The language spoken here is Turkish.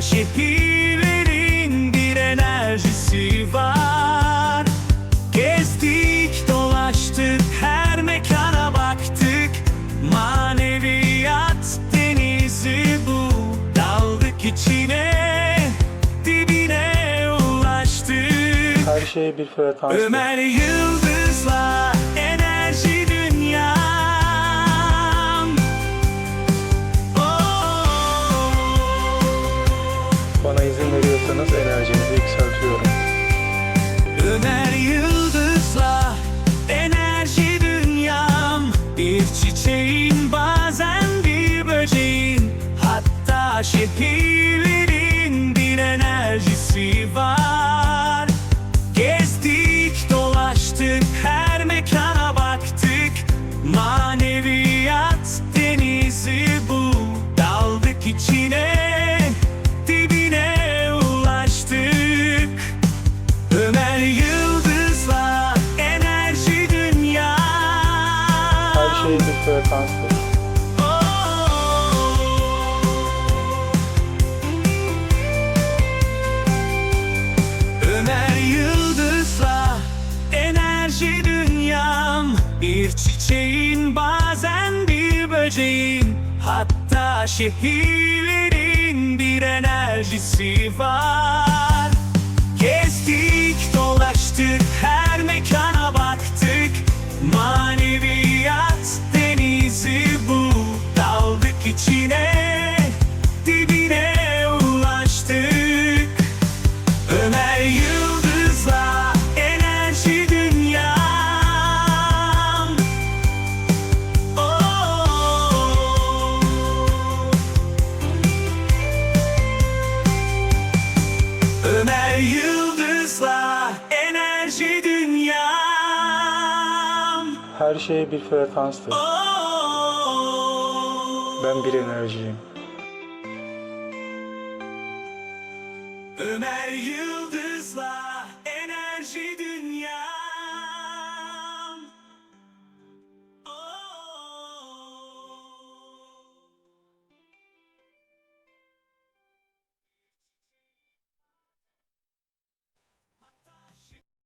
Hatta şehirlerin bir enerjisi var. Gezdik dolaştık her mekana baktık. Maneviyat denizi bu. Daldık içine dibine ulaştık. Her şey bir frekans. Ömer Yıldız'la Hatta şehirlerin bir enerjisi var. Gezdik dolaştık her mekana baktık. Maneviyat denizi bu. Daldık içine dibine ulaştık. Ömer Yıldız'la enerji dünya. Her şey bir frekanstır. Bir böceğin Hatta şehirlerin bir enerjisi var. Gezdik dolaştık her Her şey bir frekanstır. Ben bir enerjiyim. Ömer Yıldız